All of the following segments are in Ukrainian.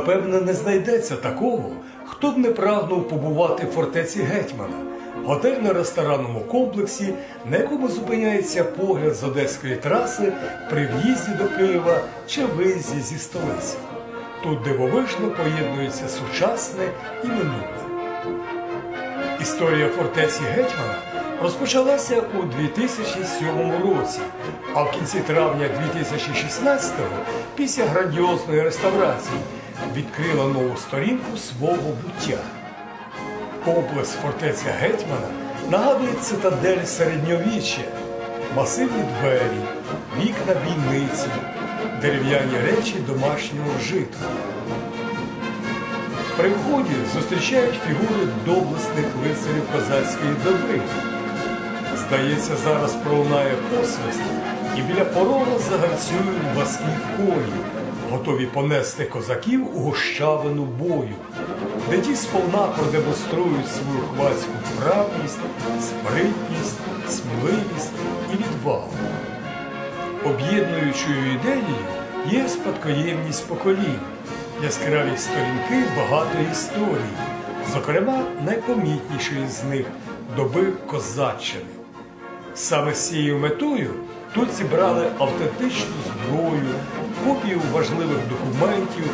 Напевне, не знайдеться такого, хто б не прагнув побувати в фортеці гетьмана, готельно-ресторанному комплексі, на якому зупиняється погляд з одеської траси при в'їзді до Києва чи виїзді зі столиці. Тут дивовижно поєднується сучасне і минуле. Історія фортеці Гетьмана розпочалася у 2007 році, а в кінці травня 2016-го, після грандіозної реставрації, відкрила нову сторінку свого буття. Комплекс фортеця Гетьмана нагадує цитадель середньовіччя, масивні двері, вікна бійниці, дерев'яні речі домашнього вжитку. При вході зустрічають фігури доблесних лицарів козацької доби. Здається, зараз пролунає посвист, і біля порога загарцюють баскі коні, готові понести козаків у гущавину бою, де ті сповна продемонструють свою хвацьку вправність, спритність, сміливість і відвагу. Об'єднуючою ідеєю є спадкоємність поколінь, яскраві сторінки багатої історії, зокрема найпомітнішої з них доби козаччини. Саме з цією метою тут зібрали автентичну зброю, копію важливих документів,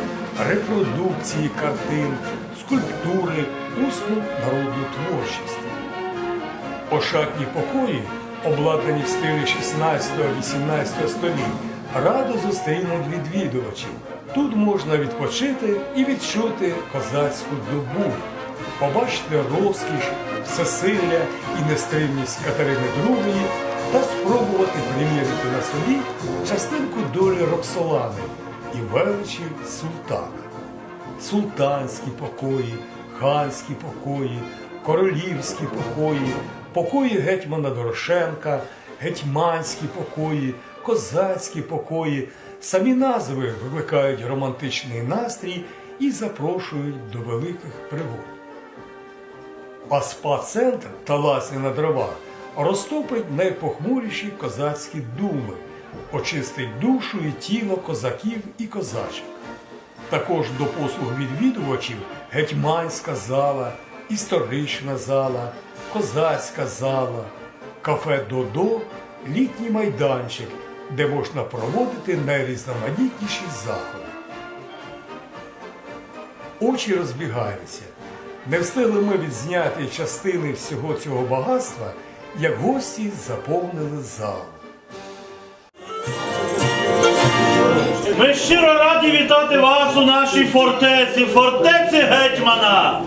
репродукції картин, скульптури, усну народну творчість. Ошатні покої, обладнані в стилі 16-18 століть, радо зустрінуть відвідувачів. Тут можна відпочити і відчути козацьку добу, побачити розкіш, всесилля і нестримність Катерини II та спробувати примірити на собі частинку долі Роксолани і величі султана султанські покої, ханські покої, королівські покої, покої гетьмана Дорошенка, гетьманські покої, козацькі покої. Самі назви викликають романтичний настрій і запрошують до великих пригод. А спа-центр та ласні на дровах розтопить найпохмуріші козацькі думи, очистить душу і тіло козаків і козачок. Також до послуг відвідувачів гетьманська зала, історична зала, козацька зала, кафе Додо, літній майданчик, де можна проводити найрізноманітніші заходи. Очі розбігаються. Не встигли ми відзняти частини всього цього багатства, як гості заповнили зал. Ми щиро раді вітати вас у нашій фортеці, фортеці гетьмана.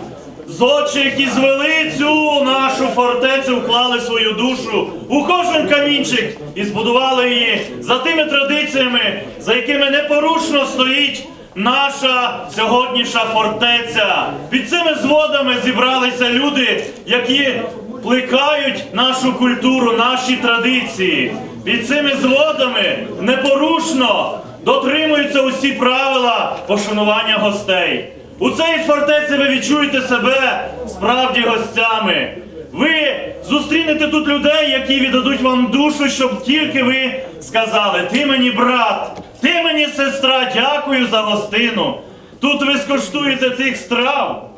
З очі, які звели цю нашу фортецю, вклали свою душу у кожен камінчик і збудували її за тими традиціями, за якими непорушно стоїть наша сьогоднішня фортеця. Під цими зводами зібралися люди, які плекають нашу культуру, наші традиції. Під цими зводами непорушно дотримуються усі правила пошанування гостей. У цій фортеці ви відчуєте себе справді гостями. Ви зустрінете тут людей, які віддадуть вам душу, щоб тільки ви сказали: Ти мені брат, ти мені сестра, дякую за гостину. Тут ви скоштуєте тих страв,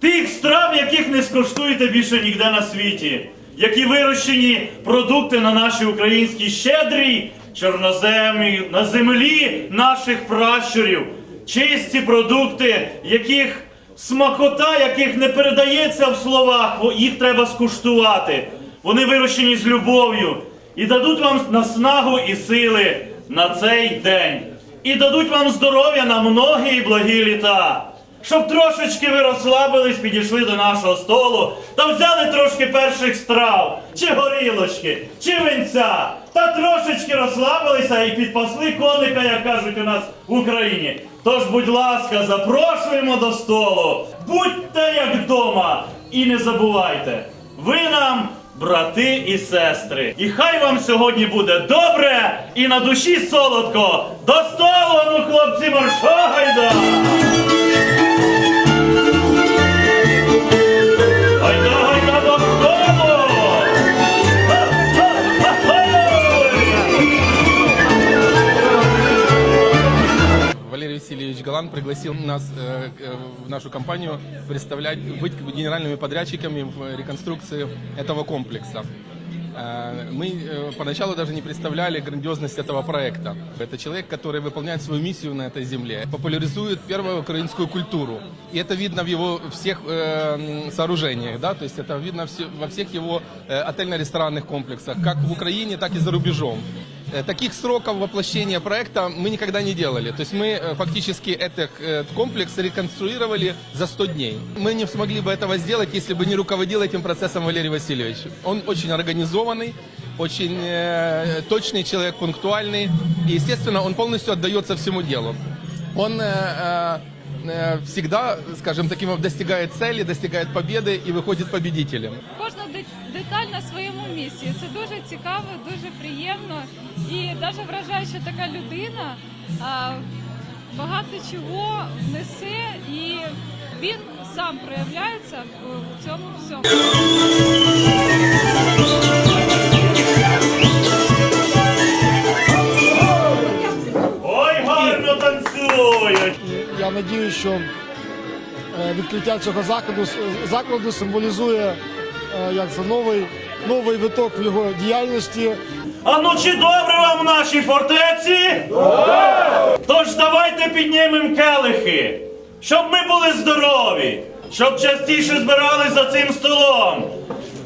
тих страв, яких не скоштуєте більше ніде на світі, які вирощені продукти на нашій українській щедрій чорноземі, на землі наших пращурів, чисті продукти, яких смакота, яких не передається в словах, їх треба скуштувати. Вони вирощені з любов'ю і дадуть вам наснагу і сили на цей день. І дадуть вам здоров'я на многі і благі літа. Щоб трошечки ви розслабились, підійшли до нашого столу та взяли трошки перших страв, чи горілочки, чи винця, та трошечки розслабилися і підпасли коника, як кажуть у нас в Україні. Тож, будь ласка, запрошуємо до столу, будьте як вдома, і не забувайте, ви нам. Брати і сестри, і хай вам сьогодні буде добре і на душі солодко. До столу, ну хлопці, маршогайда! Галан пригласил нас э, э, в нашу компанию представлять, быть генеральными подрядчиками в реконструкции этого комплекса. Э, Мы поначалу даже не представляли грандиозность этого проекта. Это человек, который выполняет свою миссию на этой земле, популяризует первую украинскую культуру. И это видно в его всех сооружениях, да, то есть это видно во всех его отельно-ресторанных комплексах, как в Украине, так и за рубежом. Э, Таких сроков воплощения проекта мы никогда не делали. То есть мы э, фактически этот э, комплекс реконструировали за 100 дней. Мы не смогли бы этого сделать, если бы не руководил этим процессом Валерий Васильевич. Он очень организованный, очень э, точный человек, пунктуальный. И, естественно, он полностью отдается всему делу. Он э, э, всегда, скажем таким, достигает цели, достигает победы и выходит победителем. Де- деталь на своєму місці. Це дуже цікаво, дуже приємно і навіть вражає, що така людина а, багато чого несе, і він сам проявляється в, в цьому всьому. Ой, гарно танцюють! Я надію, що е, відкриття цього закладу закладу символізує як це новий новий виток в його діяльності. А ну чи добре вам в нашій фортеці? Тож давайте піднімемо келихи, щоб ми були здорові, щоб частіше збирались за цим столом.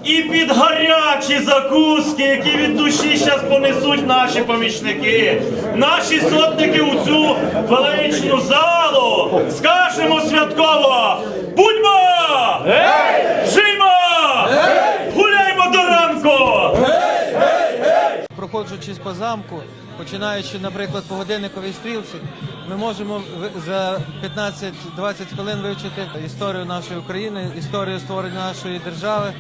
І під гарячі закуски, які від душі зараз понесуть наші помічники, наші сотники у цю величну залу, скажемо святково: будьмо! Жиймо! Проходжучись по замку, починаючи, наприклад, по годинниковій стрілці, ми можемо за 15-20 хвилин вивчити історію нашої України, історію створення нашої держави.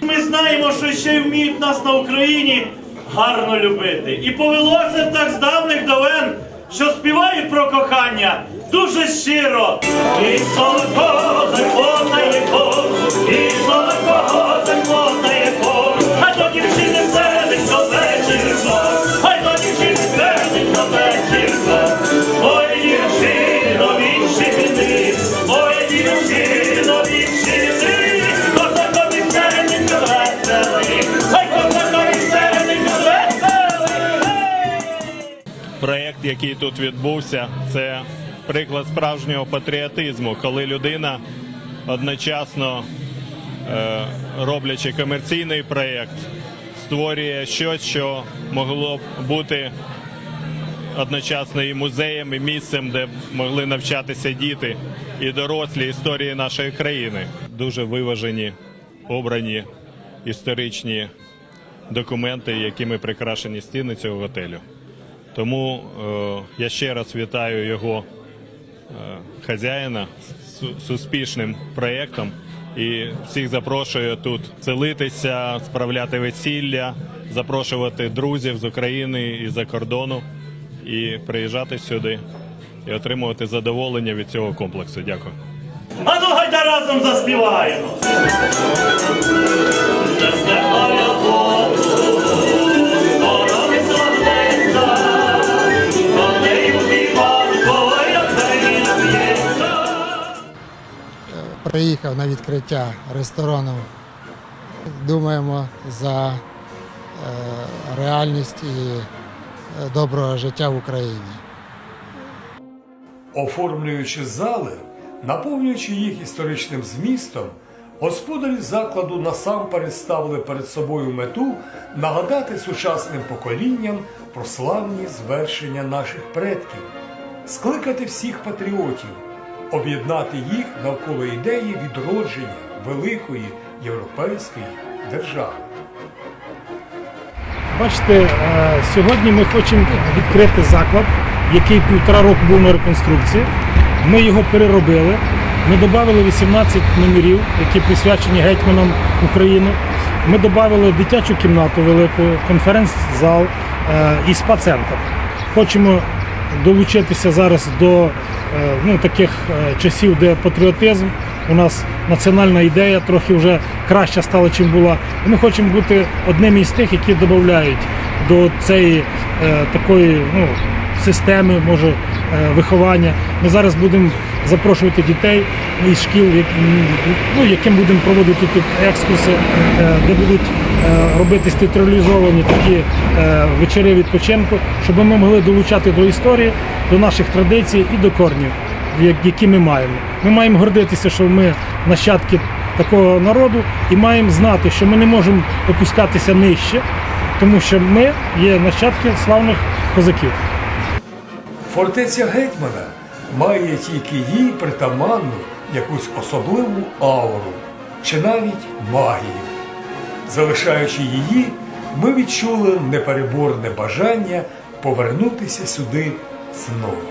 Ми знаємо, що ще вміють нас на Україні гарно любити. І повелося так з давних давен, що співають про кохання дуже щиро. І солоко заклотає кор, Проєкт, який тут відбувся, це приклад справжнього патріотизму, коли людина одночасно, е, роблячи комерційний проєкт, створює щось, що могло б бути одночасно і музеєм, і місцем, де могли навчатися діти і дорослі історії нашої країни. Дуже виважені, обрані історичні документи, якими прикрашені стіни цього готелю. Тому е, я ще раз вітаю його е, хазяїна з, успішним проєктом і всіх запрошую тут селитися, справляти весілля, запрошувати друзів з України і за кордону і приїжджати сюди і отримувати задоволення від цього комплексу. Дякую. А ну гайда разом заспіваємо. Приїхав на відкриття ресторану. Думаємо за е, реальність і е, доброго життя в Україні. Оформлюючи зали, наповнюючи їх історичним змістом, господарі закладу насамперед ставили перед собою мету нагадати сучасним поколінням про славні звершення наших предків, скликати всіх патріотів, об'єднати їх навколо ідеї відродження великої європейської держави. Бачите, е, сьогодні ми хочемо відкрити заклад, який півтора року був на реконструкції. Ми його переробили. Ми додали 18 номерів, які присвячені гетьманам України. Ми додали дитячу кімнату велику, конференц-зал е, і спа-центр. Хочемо долучитися зараз до ну, таких е, часів, де патріотизм, у нас національна ідея трохи вже краща стала, чим була. І ми хочемо бути одним із тих, які додають до цієї е, такої ну, системи, може е, виховання. Ми зараз будемо запрошувати дітей із шкіл, ну, яким будемо проводити тут екскурси, е, де будуть е, робитись театралізовані такі е, вечори відпочинку, щоб ми могли долучати до історії, до наших традицій і до корнів, які ми маємо. Ми маємо гордитися, що ми нащадки такого народу і маємо знати, що ми не можемо опускатися нижче, тому що ми є нащадки славних козаків. Фортеця гетьмана має тільки їй притаманну якусь особливу ауру чи навіть магію. Залишаючи її, ми відчули непереборне бажання повернутися сюди знову.